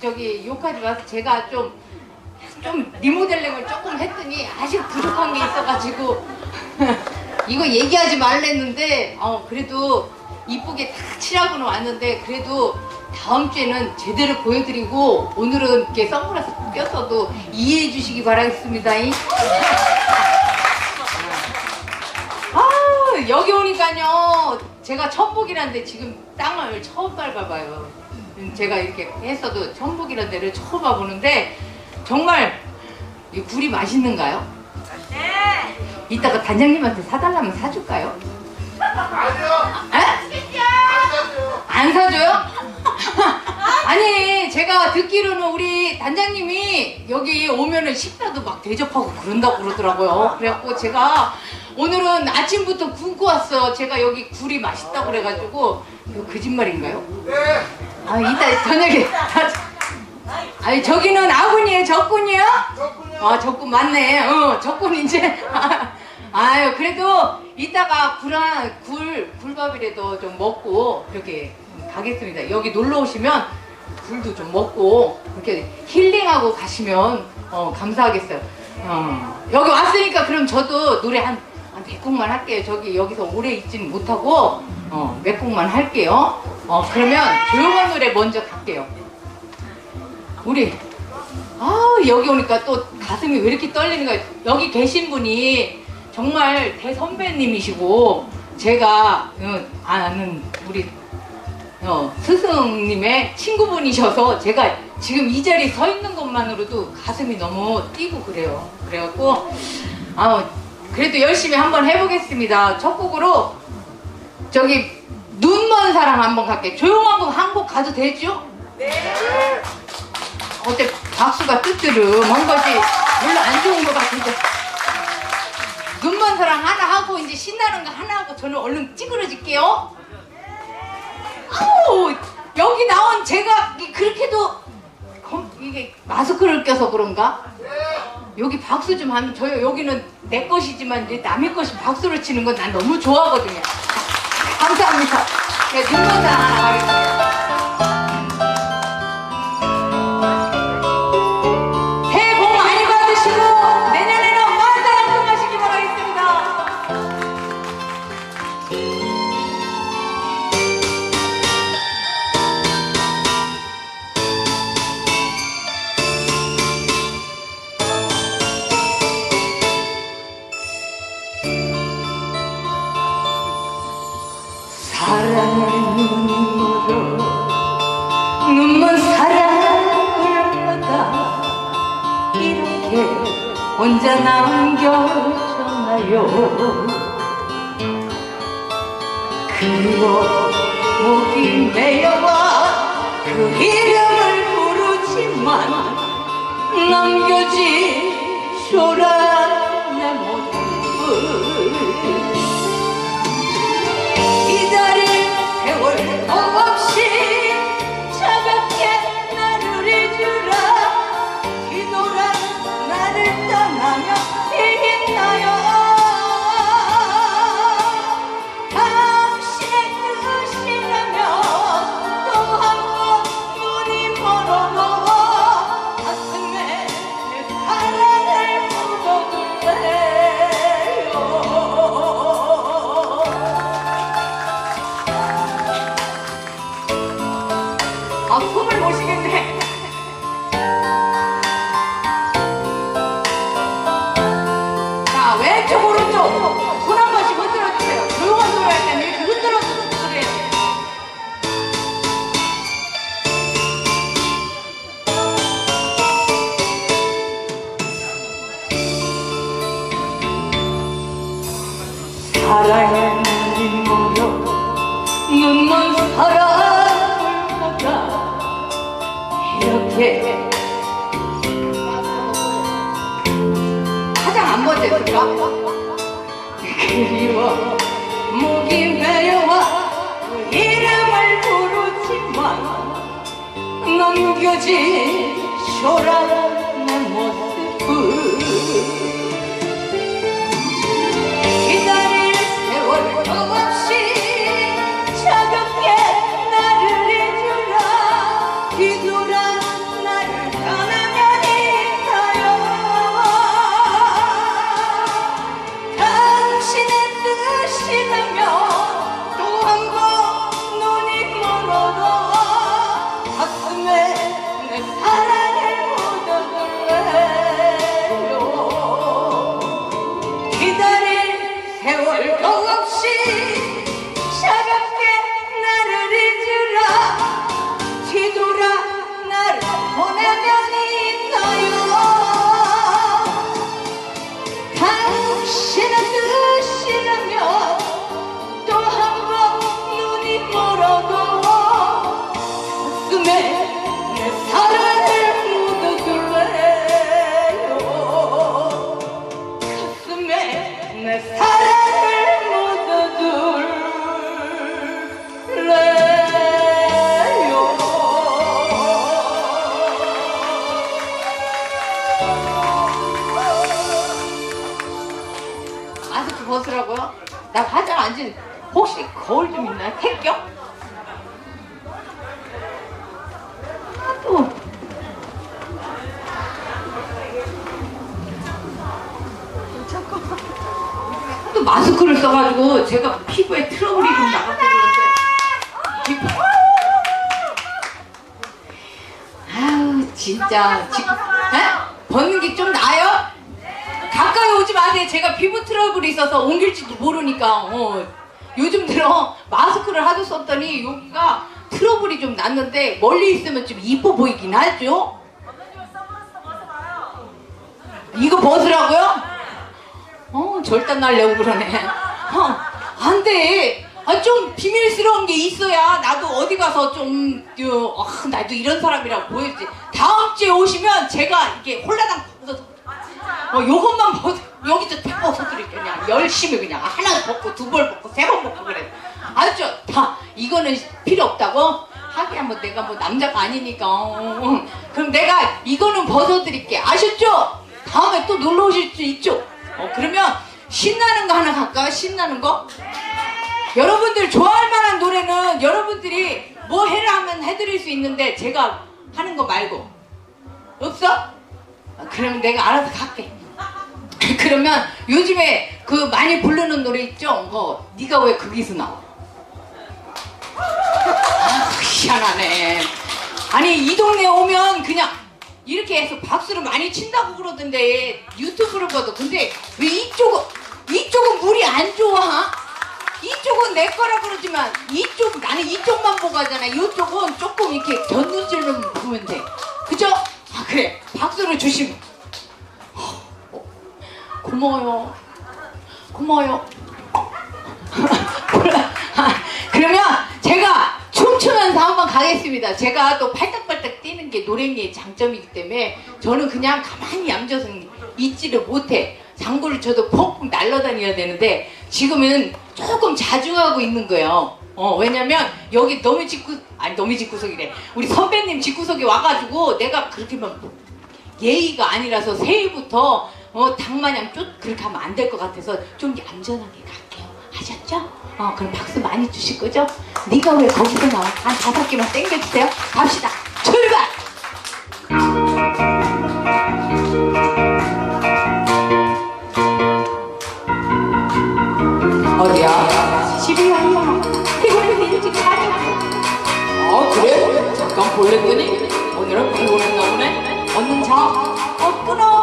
저기 욕하지 마세요. 제가 좀 좀 리모델링을 조금 했더니 아직 부족한 게 있어가지고 이거 얘기하지 말랬는데 어 그래도 이쁘게 다 칠하고는 왔는데 그래도 다음 주에는 제대로 보여드리고 오늘은 이렇게 선글라스 꼈어도 이해해 주시기 바라겠습니다. 아 여기 오니까요 제가 천복이라는데 지금 땅을 처음 밟아봐요 음, 제가 이렇게 했어도 천복이라는 데를 처음 와보는데 정말 이 굴이 맛있는가요? 네 이따가 단장님한테 사달라면 사줄까요? 아니요. 에? 안안 사줘요? 아니 제가 듣기로는 우리 단장님이 여기 오면은 식사도 막 대접하고 그런다고 그러더라고요 그래갖고 제가 오늘은 아침부터 굶고 왔어 제가 여기 굴이 맛있다고 그래가지고 이거 거짓말인가요? 네. 아 이따 저녁에 다 아니 저기는 아군이에요. 적군이요? 아 적군 맞네. 어 적군 이제. 아유 그래도 이따가 굴한 굴 굴밥이라도 좀 먹고 이렇게 가겠습니다. 여기 놀러 오시면 굴도 좀 먹고 이렇게 힐링하고 가시면 어 감사하겠어요. 어 여기 왔으니까 그럼 저도 노래 한, 한몇 곡만 할게요. 저기 여기서 오래 있지는 못하고 어 몇 곡만 할게요. 어 그러면 조용한 노래 먼저 갈게요. 우리 아 여기 오니까 또 가슴이 왜 이렇게 떨리는 거예요 여기 계신 분이 정말 대선배님이시고 제가 어, 아는 우리 어, 스승님의 친구분이셔서 제가 지금 이 자리에 서 있는 것만으로도 가슴이 너무 뛰고 그래요. 그래갖고 아 그래도 열심히 한번 해보겠습니다. 첫 곡으로 저기 눈 먼 사람 한번 갈게. 조용한 곡한곡 가도 되죠? 어때? 박수가 뜨뜨름한 것이 별로 안 좋은 것 같은데. 눈 먼 사람 하나 하고 이제 신나는 거 하나 하고 저는 얼른 찌그러질게요. 아우 여기 나온 제가 이- 그렇게도 검- 이게 마스크를 껴서 그런가? 여기 박수 좀 하면 저 여기는 내 것이지만 이제 남의 것이 박수를 치는 건 난 너무 좋아하거든요 감사합니다 제가 눈먼사 하나 가겠습니다. 이렇게 혼자 남겨졌나요? 그리워 목이 메여와 그 이름을 부르지만 남겨진 초라 사랑의 모여 눈먼 사랑을 보다 이렇게 가장 안 번졌을까? 그리워 목이 메여와 그 이름을 부르지만 넘겨진 초라한 내 모습을 진, 혹시 거울 좀 있나요? 또. 또 마스크를 써가지고 제가 피부에 트러블이 좀 나갔다 그러는데 아우 진짜 지금 에? 벗는 게 좀 나아요? 가까이 오지 마세요 제가 피부 트러블이 있어서 옮길지도 모르니까 어. 요즘 들어 마스크를 하도 썼더니 여기가 트러블이 좀 났는데 멀리 있으면 좀 이뻐 보이긴 하죠 이거 벗으라고요? 어, 절단 날려고 그러네. 어, 안 돼. 아, 좀 비밀스러운 게 있어야 나도 어디 가서 좀, 어, 아, 나도 이런 사람이라고 보여주지. 다음 주에 오시면 제가 이게 홀라당 벗어, 어, 요것만 벗어, 여기서 다 벗어드릴게요. 그냥 열심히 그냥 하나 벗고 두 벌 벗고 세 번 벗고 그래. 아셨죠? 다, 이거는 필요 없다고? 하기야 뭐 내가 뭐 남자가 아니니까. 어, 어. 그럼 내가 이거는 벗어드릴게. 아셨죠? 다음에 또 놀러 오실 수 있죠? 어, 그러면 신나는 거 하나 갈까요? 신나는 거? 여러분들 좋아할 만한 노래는 여러분들이 뭐 해라 하면 해드릴 수 있는데 제가 하는 거 말고 없어? 아, 그럼 내가 알아서 갈게. 그러면 요즘에 그 많이 부르는 노래 있죠? 뭐 네가 왜 거기서 나와? 아, 희한하네. 아니 이 동네 오면 그냥 이렇게 해서 박수를 많이 친다고 그러던데 유튜브를 봐도 근데 왜 이쪽은 이쪽은 물이 안 좋아? 이쪽은 내 거라 그러지만 이쪽 나는 이쪽만 보고 하잖아. 이쪽은 조금 이렇게 견눈질만 보면 돼. 그죠? 아 그래 박수를 주시면 어, 고마워요. 고마워요. 그러면 제가 춤추면서 한번 가겠습니다. 제가 또 팔딱팔딱 뛰는 게 노래의 장점이기 때문에 저는 그냥 가만히 앉아서 있지를 못해. 장구를 쳐도 펑펑 날아다녀야 되는데 지금은 조금 자주 하고 있는 거예요. 어, 왜냐면 여기 너무 집구, 아니 너무 집구석이래. 우리 선배님 집구석에 와가지고 내가 그렇게만 예의가 아니라서 새해부터 어, 닭마냥 쫓 그렇게 하면 안 될 것 같아서 좀 얌전하게 갈게요. 하셨죠? 어, 그럼 박수 많이 주실 거죠? 네가 왜 거기서 나와? 한 다섯 개만 땡겨주세요. 갑시다. 출발! 어디야? 집이야. 피곤해서 일찍 가자. 아 그래? 잠깐 볼랬더니 오늘은 피곤했나 보네. 얼른 자. 어 끊어.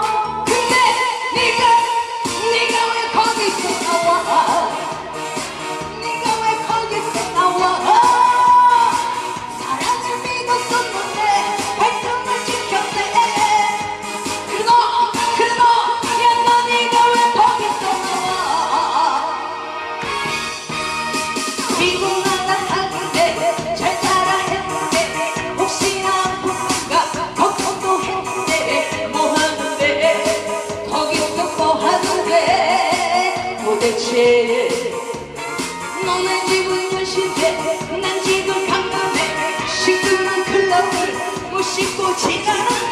너네 집은 여신데 난 지금 강남에 시끄러운 클럽을 무심코 지나는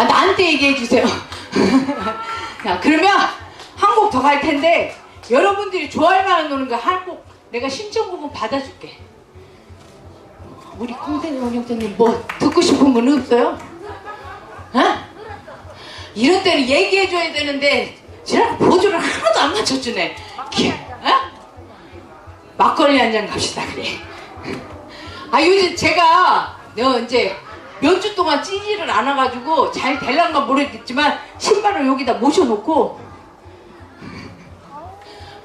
아, 나한테 얘기해 주세요. 자, 그러면 한 곡 더 갈 텐데 여러분들이 좋아할 만한 노는 거한곡 내가 신청곡은 받아줄게. 우리 콩생이 원영자님 뭐 듣고 싶은 건 없어요? 어? 이런 때는 얘기해줘야 되는데 지금 보조를 하나도 안 맞춰주네. 기- 어? 막걸리 한 잔 갑시다 그래. 아 요즘 제가 너 이제 몇 주 동안 찌지를 않아가지고 잘 될란가 모르겠지만 신발을 여기다 모셔놓고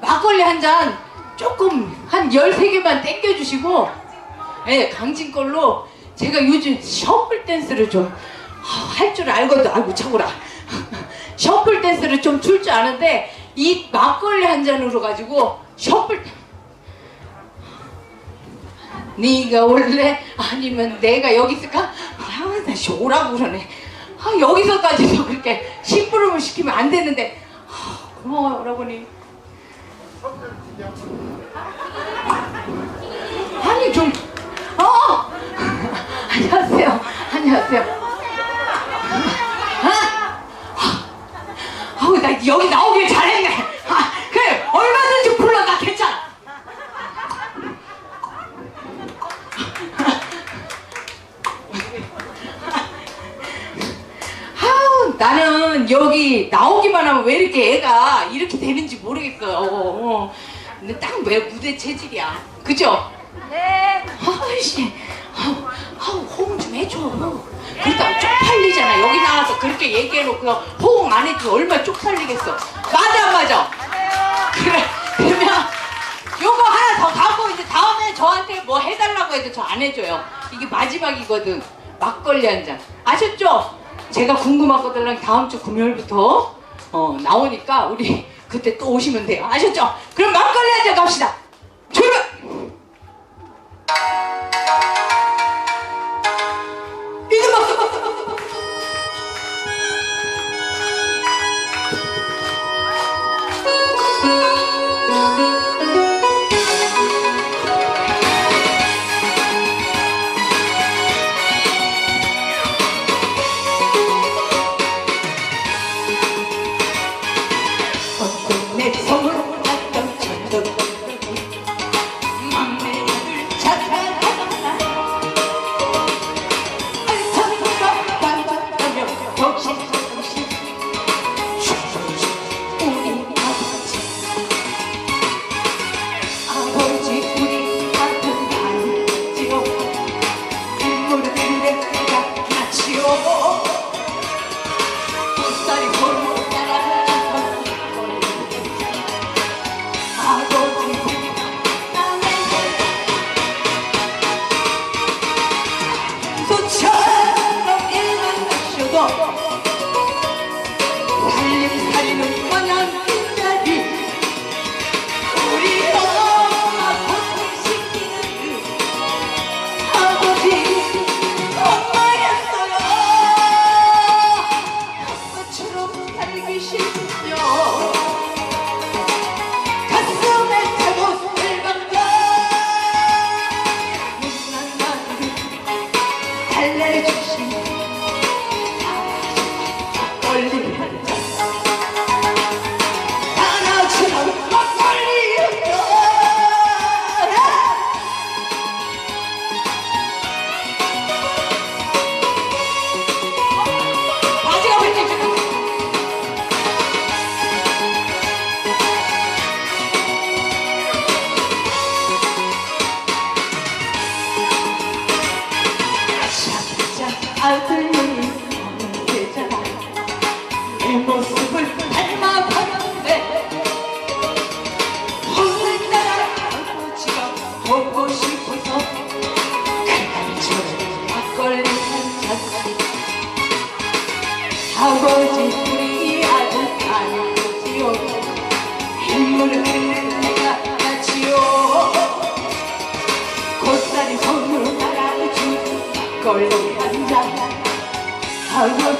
막걸리 한 잔 조금 한 13개만 땡겨주시고 예, 강진 걸로 제가 요즘 셔플 댄스를 좀 할 줄 알거든. 아이고 차고라. 셔플 댄스를 좀 출 줄 아는데 이 막걸리 한 잔으로 가지고 셔플 네가 올래? 아니면 내가 여기 있을까? 아, 다시 오라고 그러네. 아, 여기서까지도 그렇게 심부름을 시키면 안 되는데. 아, 고마워요, 오라버니. 아니, 좀, 어! 안녕하세요. 안녕하세요. 아, 아우, 나 여기 나오길 잘했네. 나는 여기 나오기만 하면 왜 이렇게 애가 이렇게 되는지 모르겠어요. 어, 근데 딱 왜 무대 체질이야. 그죠? 네. 아이씨, 아우, 아우 호응 좀 해줘. 그러다 쪽팔리잖아. 여기 나와서 그렇게 얘기해놓고 호응 안 해주면 얼마나 쪽팔리겠어. 맞아, 안 맞아. 그래, 그러면 요거 하나 더 갖고 이제 다음에 저한테 뭐 해달라고 해도 저 안 해줘요. 이게 마지막이거든. 막걸리 한 잔. 아셨죠? 제가 궁금한 것들랑 다음 주 금요일부터 어, 나오니까 우리 그때 또 오시면 돼요. 아셨죠? 그럼 막걸리 한잔 갑시다. 출발! 났 Hallelujah, hallelujah. 따라